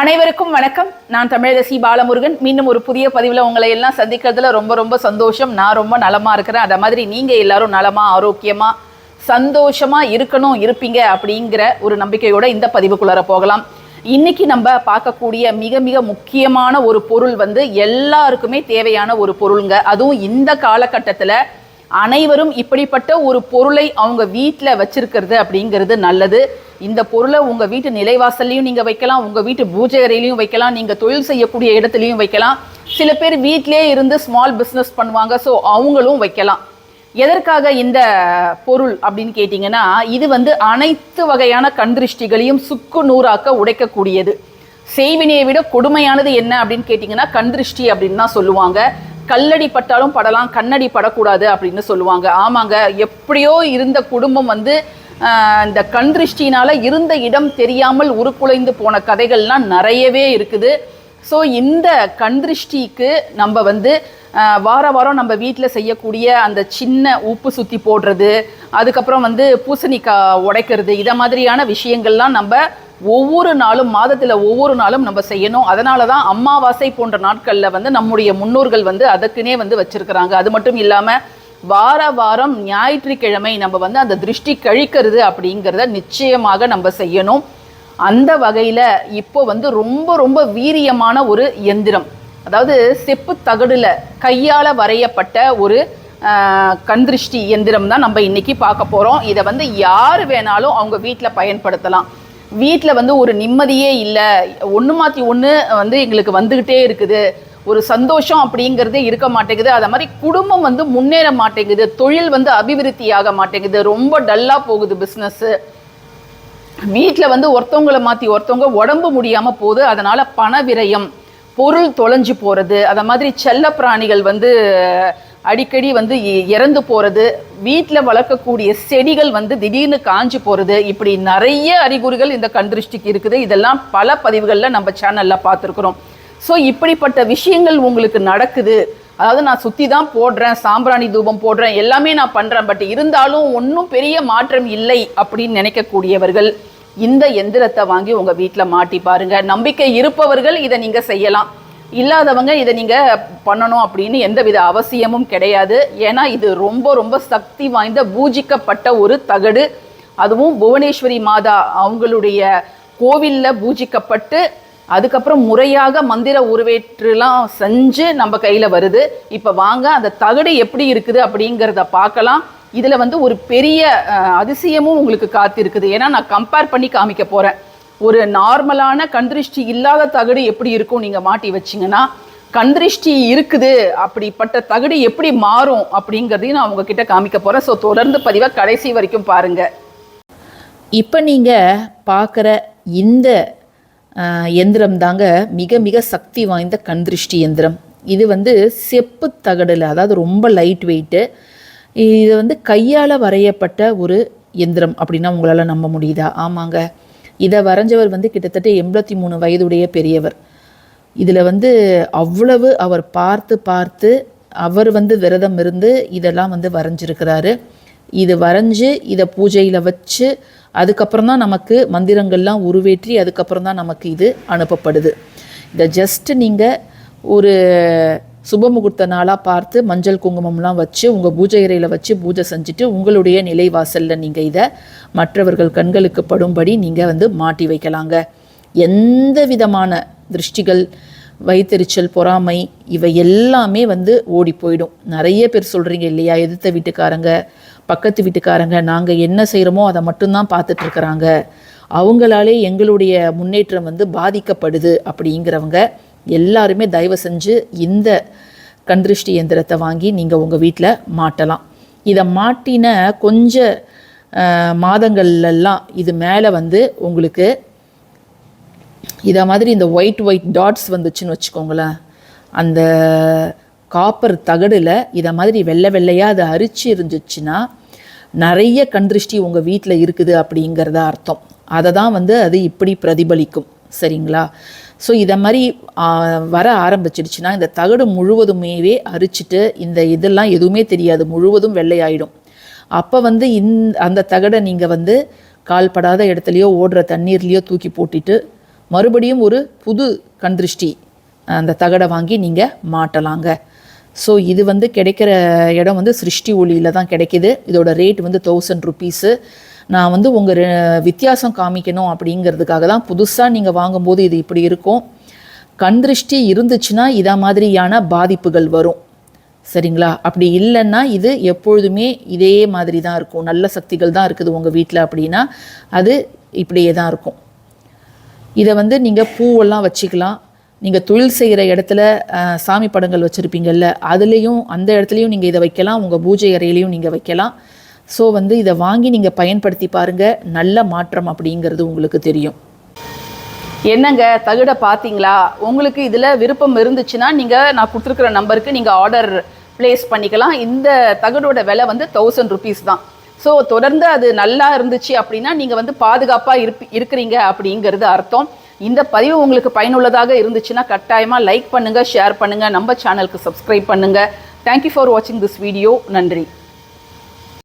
அனைவருக்கும் வணக்கம். நான் தமிழரசி பாலமுருகன். மீண்டும் ஒரு புதிய பதிவில் உங்களை எல்லாம் சந்திக்கிறதுல ரொம்ப ரொம்ப சந்தோஷம். நான் ரொம்ப நலமாக இருக்கிறேன். அதை மாதிரி நீங்கள் எல்லாரும் நலமாக ஆரோக்கியமாக சந்தோஷமாக இருக்கணும் இருப்பீங்க அப்படிங்கிற ஒரு நம்பிக்கையோட இந்த பதிவுக்குள்ளார போகலாம். இன்னைக்கு நம்ம பார்க்கக்கூடிய மிக மிக முக்கியமான ஒரு பொருள் வந்து எல்லாருக்குமே தேவையான ஒரு பொருளுங்க. அதுவும் இந்த காலகட்டத்தில் அனைவரும் இப்படிப்பட்ட ஒரு பொருளை அவங்க வீட்டில் வச்சிருக்கிறது அப்படிங்கிறது நல்லது. இந்த பொருளை உங்கள் வீட்டு நிலைவாசல்லையும் நீங்கள் வைக்கலாம் உங்கள் வீட்டு பூஜை அறையிலையும் வைக்கலாம் நீங்கள் தொழில் செய்யக்கூடிய இடத்துலையும் வைக்கலாம். சில பேர் வீட்டிலே இருந்து ஸ்மால் பிஸ்னஸ் பண்ணுவாங்க ஸோ அவங்களும் வைக்கலாம். எதற்காக இந்த பொருள் அப்படின்னு கேட்டிங்கன்னா இது வந்து அனைத்து வகையான கண்திருஷ்டிகளையும் சுக்கு நூறாக்க உடைக்கக்கூடியது. செய்வினையை விட கொடுமையானது என்ன அப்படின்னு கேட்டிங்கன்னா கண்திருஷ்டி அப்படின்னு தான் சொல்லுவாங்க. கல்லடி பட்டாலும் படலாம் கண்ணடி படக்கூடாது அப்படின்னு சொல்லுவாங்க. ஆமாங்க எப்படியோ இருந்த குடும்பம் வந்து இந்த கண்திருஷ்டினால இருந்த இடம் தெரியாமல் உருக்குலைந்து போன கதைகள்லாம் நிறையவே இருக்குது. ஸோ இந்த கண்திருஷ்டிக்கு நம்ம வந்து வார வாரம் நம்ம வீட்டில் செய்யக்கூடிய அந்த சின்ன உப்பு சுற்றி போடுறது அதுக்கப்புறம் வந்து பூசணிக்காய் உடைக்கிறது இதை மாதிரியான விஷயங்கள்லாம் நம்ம ஒவ்வொரு நாளும் மாதத்தில் ஒவ்வொரு நாளும் நம்ம செய்யணும். அதனால தான் அம்மாவாசை போன்ற நாட்களில் வந்து நம்முடைய முன்னோர்கள் வந்து அதுக்குன்னே வந்து வச்சுருக்கிறாங்க. அது மட்டும் இல்லாமல் வார வாரம் ஞாயிற்றுக்கிழமை நம்ம வந்து அந்த திருஷ்டி கழிக்கிறது அப்படிங்கிறத நிச்சயமாக நம்ம செய்யணும். அந்த வகையில் இப்போ வந்து ரொம்ப ரொம்ப வீரியமான ஒரு எந்திரம். அதாவது செப்பு தகடில் கையால் வரையப்பட்ட ஒரு கண்திருஷ்டி எந்திரம் தான் நம்ம இன்னைக்கு பார்க்க போகிறோம் இதை வந்து யார் வேணாலும் அவங்க வீட்டில் பயன்படுத்தலாம். வீட்டில் வந்து ஒரு நிம்மதியே இல்லை. ஒன்று மாற்றி ஒன்று வந்து எங்களுக்கு வந்துக்கிட்டே இருக்குது. ஒரு சந்தோஷம் அப்படிங்கிறதே இருக்க மாட்டேங்குது. அதை மாதிரி குடும்பம் வந்து முன்னேற மாட்டேங்குது. தொழில் வந்து அபிவிருத்தி ஆக மாட்டேங்குது. ரொம்ப டல்லாக போகுது பிஸ்னஸ்ஸு வீட்டில் வந்து ஒருத்தவங்களை மாற்றி ஒருத்தவங்க உடம்பு முடியாமல் போகுது. அதனால் பண விரயம் பொருள் தொலைஞ்சு போகிறது அதை மாதிரி செல்ல பிராணிகள் வந்து அடிக்கடி வந்து இ- இறந்து போகிறது வீட்டில் வளர்க்கக்கூடிய செடிகள் வந்து திடீர்னு காஞ்சு போகிறது இப்படி நிறைய அறிகுறிகள் இந்த கண்திருஷ்டிக்கு இருக்குது. இதெல்லாம் பல பதிவுகளில் நம்ம சேனலில் பார்த்துருக்குறோம். ஸோ இப்படிப்பட்ட விஷயங்கள் உங்களுக்கு நடக்குது. அதாவது நான் சுற்றி தான் போடுறேன் சாம்பிராணி தூபம் போடுறேன் எல்லாமே நான் பண்ணுறேன் பட் இருந்தாலும் ஒன்றும் பெரிய மாற்றம் இல்லை அப்படின்னு நினைக்கக்கூடியவர்கள் இந்த எந்திரத்தை வாங்கி உங்கள் வீட்டில் மாட்டி பாருங்க. நம்பிக்கை இருப்பவர்கள் இதை நீங்கள் செய்யலாம். இல்லாதவங்க இதை நீங்கள் பண்ணணும் அப்படின்னு எந்தவித அவசியமும் கிடையாது. ஏன்னா இது ரொம்ப ரொம்ப சக்தி வாய்ந்த பூஜிக்கப்பட்ட ஒரு தகடு. அதுவும் புவனேஸ்வரி மாதா அவங்களுடைய கோவிலில் பூஜிக்கப்பட்டு அதுக்கப்புறம் முறையாக மந்திர உருவேற்றுலாம் செஞ்சு நம்ம கையில் வருது. இப்போ வாங்க அந்த தகடு எப்படி இருக்குது அப்படிங்கிறத பார்க்கலாம். இதில் வந்து ஒரு பெரிய அதிசயமும் உங்களுக்கு காத்திருக்குது. ஏன்னா நான் கம்பேர் பண்ணி காமிக்க போகிறேன் ஒரு நார்மலான கண்திருஷ்டி இல்லாத தகடு எப்படி இருக்கும் நீங்கள் மாட்டி வச்சிங்கன்னா கண்திருஷ்டி இருக்குது அப்படிப்பட்ட தகடு எப்படி மாறும் அப்படிங்கிறதையும் நான் உங்ககிட்ட காமிக்க போகிறேன் ஸோ தொடர்ந்து பதிவாக கடைசி வரைக்கும் பாருங்கள் இப்போ நீங்கள் பார்க்குற இந்த எந்திரம் தாங்க மிக மிக சக்தி வாய்ந்த கண்திருஷ்டி எந்திரம். இது வந்து செப்பு தகடில் அதாவது ரொம்ப லைட் வெயிட்டு இது வந்து கையால் வரையப்பட்ட ஒரு எந்திரம் அப்படின்னா உங்களால் நம்ப முடியுதா? ஆமாங்க. இதை வரைஞ்சவர் வந்து கிட்டத்தட்ட எண்பத்தி மூணு வயதுடைய பெரியவர். இதில் வந்து அவ்வளவு அவர் பார்த்து பார்த்து அவர் வந்து விரதம் இருந்து இதெல்லாம் வந்து வரைஞ்சிருக்கிறாரு. இது வரைஞ்சு இதை பூஜையில் வச்சு அதுக்கப்புறம் தான் நமக்கு மந்திரங்கள்லாம் உருவேற்றி அதுக்கப்புறம் தான் நமக்கு இது அனுப்பப்படுது. இதை ஜஸ்ட் நீங்கள் ஒரு சுபமுகூர்த்த நாளாக பார்த்து மஞ்சள் குங்குமம்லாம் வச்சு உங்கள் பூஜை இறையில் வச்சு பூஜை செஞ்சுட்டு உங்களுடைய நிலைவாசலில் நீங்கள் இதை மற்றவர்கள் கண்களுக்கு படும்படி நீங்கள் வந்து மாட்டி வைக்கலாங்க. எந்த விதமான திருஷ்டிகள் வயிற்றெரிச்சல் பொறாமை இவை எல்லாமே வந்து ஓடி போயிடும். நிறைய பேர் சொல்கிறீங்க இல்லையா எதிர்த்த வீட்டுக்காரங்க பக்கத்து வீட்டுக்காரங்க நாங்கள் என்ன செய்கிறோமோ அதை மட்டும்தான் பார்த்துட்ருக்குறாங்க அவங்களாலே எங்களுடைய முன்னேற்றம் வந்து பாதிக்கப்படுது அப்படிங்கிறவங்க எல்லாருமே தயவு செஞ்சு இந்த கண்திருஷ்டி எந்திரத்தை வாங்கி நீங்கள் உங்கள் வீட்டில் மாட்டலாம். இதை மாட்டின கொஞ்ச மாதங்கள்லாம் இது மேலே வந்து உங்களுக்கு இதை மாதிரி இந்த ஒயிட் ஒயிட் டாட்ஸ் வந்துச்சுன்னு வச்சுக்கோங்களேன். அந்த காப்பர் தகடில் இதை மாதிரி வெள்ளை வெள்ளையாக அது அரிச்சு இருந்துச்சுன்னா நிறைய கண்திருஷ்டி உங்கள் வீட்டில் இருக்குது அப்படிங்கிறத அர்த்தம். அதை தான் வந்து அது இப்படி பிரதிபலிக்கும். சரிங்களா? ஸோ இதை மாதிரி வர ஆரம்பிச்சிடுச்சுன்னா இந்த தகடு முழுவதுமேவே அரிச்சிட்டு இந்த இதெல்லாம் எதுவுமே தெரியாது. முழுவதும் வெள்ளையாயிடும். அப்போ வந்து இந்த அந்த தகடை நீங்கள் வந்து கால்படாத இடத்துலையோ ஓடுற தண்ணீர்லேயோ தூக்கி போட்டுட்டு மறுபடியும் ஒரு புது கண்திருஷ்டி அந்த தகடை வாங்கி நீங்கள் மாட்டலாங்க. ஸோ இது வந்து கிடைக்கிற இடம் வந்து சிருஷ்டி ஒளியில் தான் கிடைக்கிது. இதோட ரேட் வந்து தௌசண்ட் ருபீஸு நான் வந்து உங்கள் வித்தியாசம் காமிக்கணும் அப்படிங்கிறதுக்காக தான் புதுசாக நீங்கள் வாங்கும்போது இது இப்படி இருக்கும். கண் திருஷ்டி இருந்துச்சுன்னா இதை மாதிரியான பாதிப்புகள் வரும். சரிங்களா? அப்படி இல்லைன்னா இது எப்பொழுதுமே இதே மாதிரி தான் இருக்கும். நல்ல சக்திகள் தான் இருக்குது உங்கள் வீட்டில் அப்படின்னா அது இப்படியே தான் இருக்கும். இதை வந்து நீங்கள் பூவெல்லாம் வச்சுக்கலாம். நீங்கள் தொழில் செய்கிற இடத்துல சாமி படங்கள் வச்சுருப்பீங்கல்ல அதுலேயும் அந்த இடத்துலையும் நீங்கள் இதை வைக்கலாம். உங்கள் பூஜை அறையிலையும் நீங்கள் வைக்கலாம். ஸோ வந்து இதை வாங்கி நீங்கள் பயன்படுத்தி பாருங்கள் நல்ல மாற்றம் அப்படிங்கிறது உங்களுக்கு தெரியும். என்னங்க தகுட பார்த்தீங்களா உங்களுக்கு இதில் விருப்பம் இருந்துச்சுன்னா நீங்கள் நான் கொடுத்துருக்குற நம்பருக்கு நீங்கள் ஆர்டர் ப்ளேஸ் பண்ணிக்கலாம். இந்த தகடோட விலை வந்து தௌசண்ட் ருபீஸ் தான். ஸோ தொடர்ந்து அது நல்லா இருந்துச்சு அப்படின்னா நீங்கள் வந்து பாதுகாப்பாக இருப்பி இருக்கிறீங்க அப்படிங்கிறது அர்த்தம். இந்த பதிவு உங்களுக்கு பயனுள்ளதாக இருந்துச்சுன்னா கட்டாயமாக லைக் பண்ணுங்கள் ஷேர் பண்ணுங்கள் நம்ம சேனலுக்கு சப்ஸ்கிரைப் பண்ணுங்கள் தேங்க்யூ ஃபார் வாட்சிங் திஸ் வீடியோ நன்றி.